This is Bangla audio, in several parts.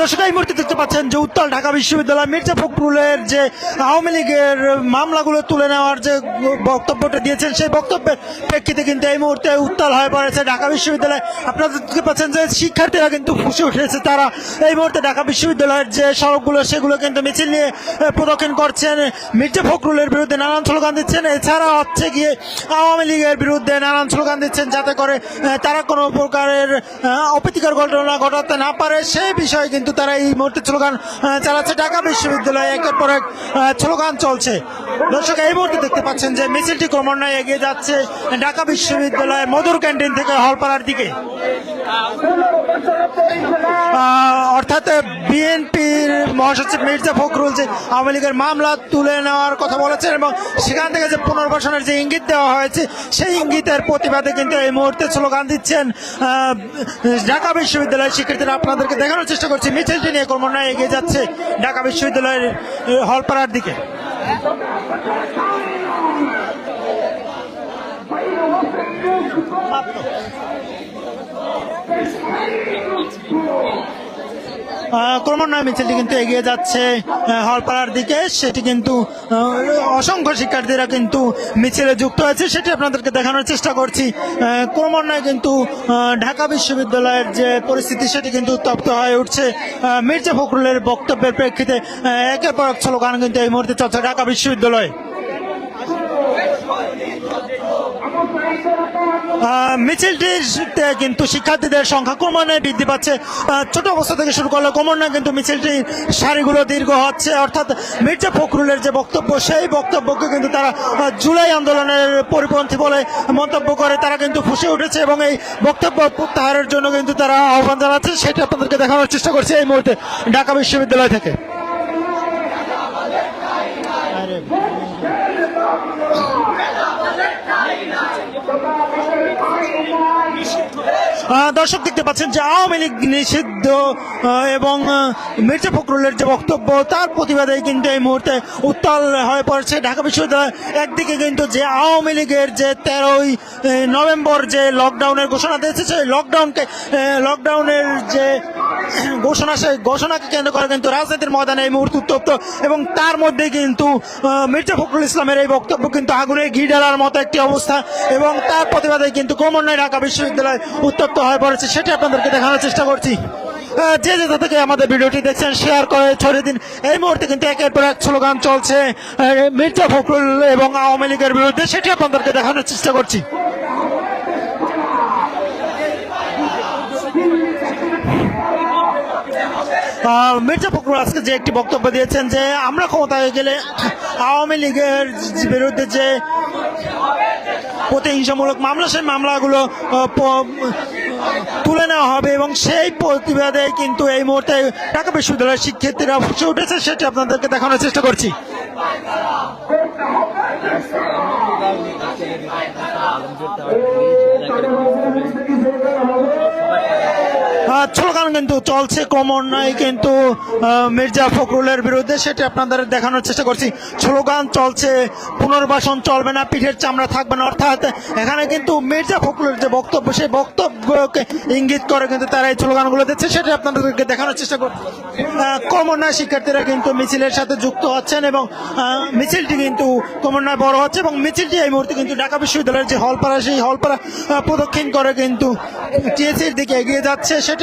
দর্শক, এই মুহূর্তে দেখতে পাচ্ছেন যে উত্তাল ঢাকা বিশ্ববিদ্যালয় মির্জা ফখরুলের যে আওয়ামী লীগের মামলাগুলো তুলে নেওয়ার যে বক্তব্যটা দিয়েছেন, সেই বক্তব্যের প্রেক্ষিতে কিন্তু এই মুহূর্তে উত্তাল হয়ে পড়েছে ঢাকা বিশ্ববিদ্যালয়। আপনারা দেখতে পাচ্ছেন যে শিক্ষার্থীরা কিন্তু ফুসে উঠেছে। তারা এই মুহূর্তে ঢাকা বিশ্ববিদ্যালয়ের যে সড়কগুলো, সেগুলো কিন্তু মিছিল নিয়ে প্রদক্ষিণ করছেন। মির্জা ফখরুলের বিরুদ্ধে নানান স্লোগান দিচ্ছেন। এছাড়া হচ্ছে গিয়ে আওয়ামী লীগের বিরুদ্ধে নানান স্লোগান দিচ্ছেন যাতে করে তারা কোনো প্রকারের অপ্রীতিকর ঘটনা ঘটাতে না পারে। সেই বিষয়ে কিন্তু তারা এই মুহূর্তে স্লোগান চালাচ্ছে। ঢাকা বিশ্ববিদ্যালয়ে একের পর এক স্লোগান চলছে। দর্শক, এই মুহূর্তে দেখতে পাচ্ছেন যে মিছিলটি ক্রমান্বয়ে এগিয়ে যাচ্ছে ঢাকা বিশ্ববিদ্যালয়ের মধুর ক্যান্টিন থেকে হলপাড়ার দিকে। অর্থাৎ বিএনপির মহাসচিব মির্জা ফখরুল যে আওয়ামী লীগের মামলা তুলে নেওয়ার কথা বলেছেন এবং সেখান থেকে যে পুনর্বাসনের যে ইঙ্গিত দেওয়া হয়েছে, সেই ইঙ্গিতের প্রতিবাদে কিন্তু এই মুহূর্তে স্লোগান দিচ্ছেন ঢাকা বিশ্ববিদ্যালয়ের শিক্ষার্থীরা। আপনাদেরকে দেখানোর চেষ্টা করছি মিছিলটি নিয়ে ক্রমান্বয়ে এগিয়ে যাচ্ছে ঢাকা বিশ্ববিদ্যালয়ের হলপাড়ার দিকে। আহ, ক্রমান্বয়ে মিছিলটি কিন্তু এগিয়ে যাচ্ছে হলপাড়ার দিকে। সেটি কিন্তু অসংখ্য শিক্ষার্থীরা কিন্তু মিছিলে যুক্ত হয়েছে। সেটি আপনাদেরকে দেখানোর চেষ্টা করছি। ক্রমান্বয়ে কিন্তু ঢাকা বিশ্ববিদ্যালয়ের যে পরিস্থিতি, সেটি কিন্তু উত্তপ্ত হয়ে উঠছে। মির্জা ফখরুলের বক্তব্যের প্রেক্ষিতে একের পর এক স্লোগান কিন্তু এই মুহূর্তে চলছে ঢাকা বিশ্ববিদ্যালয়ে। আহ, মিছিলটিতে কিন্তু শিক্ষার্থীদের সংখ্যা ক্রমান্বয়ে বৃদ্ধি পাচ্ছে। ছোট অবস্থা থেকে শুরু করলে ক্রমান্বয়ে কিন্তু মিছিলটির সারিগুলো দীর্ঘ হচ্ছে। অর্থাৎ মির্জা ফখরুলের যে বক্তব্য সেই বক্তব্যকে কিন্তু তারা জুলাই আন্দোলনের পরিপন্থী বলে মন্তব্য করে। তারা কিন্তু ফুসে উঠেছে এবং এই বক্তব্য প্রত্যাহারের জন্য কিন্তু তারা আহ্বান জানাচ্ছে। সেটা আপনাদেরকে দেখানোর চেষ্টা করছে এই মুহূর্তে ঢাকা বিশ্ববিদ্যালয় থেকে। দর্শক দেখতে পাচ্ছেন যে আওয়ামী লীগ নিষিদ্ধ এবং মির্জা ফখরুলের যে বক্তব্য, তার প্রতিবাদে কিন্তু এই মুহূর্তে উত্তাল হয়ে পড়েছে। ঢাকা বিশ্ববিদ্যালয় একদিকে কিন্তু যে আওয়ামী লীগের যে তেরোই নভেম্বর যে লকডাউনের ঘোষণা দিয়েছে, সেই লকডাউনকে লকডাউনের যে ঘোষণা, সেই ঘোষণাকে কেন্দ্র করে কিন্তু রাজনীতির ময়দানে এই মুহূর্তে উত্তপ্ত। এবং তার মধ্যে কিন্তু মির্জা ফখরুল ইসলামের এই বক্তব্য কিন্তু আগুনে ঘি ডালার মতো একটি অবস্থা। এবং তার প্রতিবাদে কিন্তু ক্রমান্বয়ে ঢাকা বিশ্ববিদ্যালয় উত্তপ্ত হয়ে পড়েছে, সেটা আপনাদেরকে দেখানোর চেষ্টা করছি। যে যেটা থেকে আমাদের ভিডিওটি দেখছেন শেয়ার করে ছড়িয়ে দিন। এই মুহূর্তে কিন্তু একের পর এক স্লোগান চলছে মির্জা ফখরুল এবং আওয়ামী লীগের বিরুদ্ধে, সেটি আপনাদেরকে দেখানোর চেষ্টা করছি। মির্জা ফখরুল আজকে যে একটি বক্তব্য দিয়েছেন যে, আমরা ক্ষমতায় গেলে আওয়ামী লীগের বিরুদ্ধে যে প্রতিহিংসামূলক মামলা, সেই মামলাগুলো তুলে নেওয়া হবে এবং সেই প্রতিবাদে কিন্তু এই মুহূর্তে ঢাকা বিশ্ববিদ্যালয়ের শিক্ষার্থীরা ফুসে উঠেছে, সেটি আপনাদেরকে দেখানোর চেষ্টা করছি। স্লোগান কিন্তু চলছে ক্রমান্বয়ে কিন্তু মির্জা ফখরুলের বিরুদ্ধে সেটি আপনাদের দেখানোর চেষ্টা করছি। স্লোগান চলছে, পুনর্বাসন চলবে না, পিঠের চামড়া থাকবে না। অর্থাৎ এখানে কিন্তু মির্জা ফখরুলের যে বক্তব্য, সেই বক্তব্যকে ইঙ্গিত করে কিন্তু তারা এই স্লোগানগুলো দিচ্ছে, সেটি আপনাদেরকে দেখানোর চেষ্টা করছি ক্রমান্বয়ে শিক্ষার্থীরা কিন্তু মিছিলের সাথে যুক্ত হচ্ছেন এবং মিছিলটি কিন্তু ক্রমান্বয়ে বড় হচ্ছে এবং মিছিলটি এই মুহূর্তে কিন্তু ঢাকা বিশ্ববিদ্যালয়ের যে হলপাড়া, সেই হলপাড়া প্রদক্ষিণ করে কিন্তু টিএসির দিকে এগিয়ে যাচ্ছে, সেটি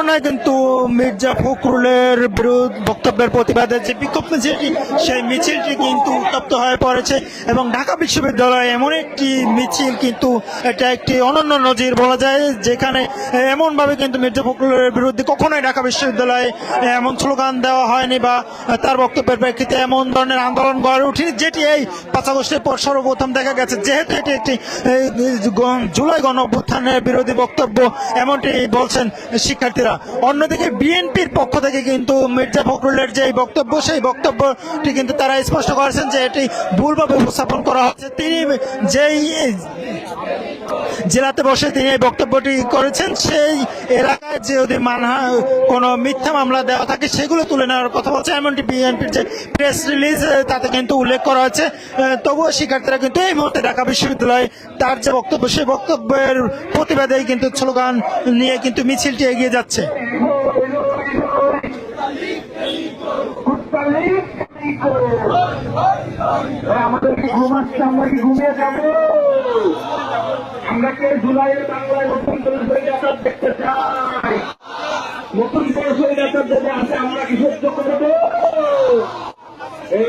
আহ, কিন্তু মির্জা ফখরুলের বিরুদ্ধ বক্তব্যের প্রতিবাদে যে বিক্ষোভ মিছিলটি সেই মিছিলটি কিন্তু উত্তপ্ত হয়ে পড়েছে এবং ঢাকা বিশ্ববিদ্যালয়ে এমন একটি মিছিল কিন্তু এটা একটি অনন্য নজির বলা যায় যেখানে এমনভাবে কিন্তু মির্জা ফখরুলের বিরুদ্ধে কখনোই ঢাকা বিশ্ববিদ্যালয়ে এমন স্লোগান দেওয়া হয়নি বা তার বক্তব্যের প্রেক্ষিতে এমন ধরনের আন্দোলন গড়ে উঠেনি যেটি এই পাঁচ আগস্টের পর সর্বপ্রথম দেখা গেছে যেহেতু এটি একটি জুলাই গণ অভ্যুত্থানের বিরোধী বক্তব্য এমনটি বলছেন শিক্ষার্থীরা। শিক্ষার্থীরা অন্যদিকে বিএনপির পক্ষ থেকে কিন্তু মির্জা ফখরুলের যে বক্তব্য, সেই বক্তব্যটি কিন্তু তারা স্পষ্ট করেছেন যে এটি ভুলভাবে উপস্থাপন করা হচ্ছে। তিনি যেই জেলাতে বসে তিনি এই বক্তব্যটি করেছেন, সেই এলাকায় যে যদি মানহা কোনো মিথ্যা মামলা দেওয়া থাকে, সেগুলো তুলে নেওয়ার কথা বলছে। এমনটি বিএনপির যে প্রেস রিলিজ তাতে কিন্তু উল্লেখ করা হয়েছে। তবুও শিক্ষার্থীরা কিন্তু এই মুহূর্তে ঢাকা বিশ্ববিদ্যালয়ে তার যে বক্তব্য, সেই বক্তব্যের প্রতিবাদেই কিন্তু স্লোগান নিয়ে কিন্তু মিছিলটি এগিয়ে যাচ্ছে। ঘুমাচ্ছে আমরা কি কে নতুন দেখতে চাই? নতুন আসে আমরা সহ্য করে এই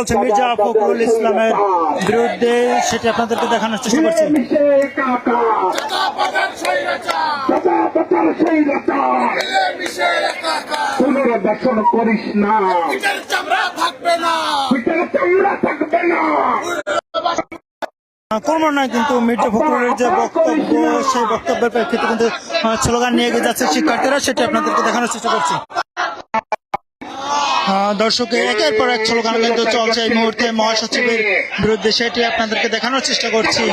চলছে মির্জা ফখরুল ইসলামের বিরুদ্ধে, সেটি আপনাদেরকে দেখানোর চেষ্টা করছি। করিস না থাকবে না থাকবে না ক্রমান্বয়ে কিন্তু মির্জা ফখরুলের যে বক্তব্য, সেই বক্তব্যের প্রেক্ষিতে কিন্তু স্লোগান নিয়ে এগিয়ে যাচ্ছে শিক্ষার্থীরা, সেটি আপনাদেরকে দেখানোর চেষ্টা করছি। দর্শক, একের পর এক স্লোগান কিন্তু চলছে এই মুহূর্তে মহাসচিবের বিরুদ্ধে, সেটি আপনাদেরকে দেখানোর চেষ্টা করছি।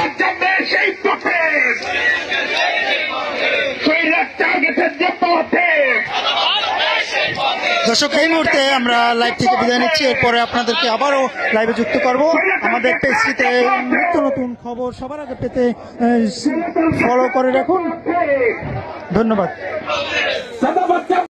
দর্শক, এই মুহূর্তে আমরা লাইভ থেকে বিদায় নিচ্ছি। এরপরে আপনাদেরকে আবারও লাইভে যুক্ত করব। আমাদের পেজটিতে নিত্য নতুন খবর সবার আগে পেতে ফলো করে রাখুন। ধন্যবাদ।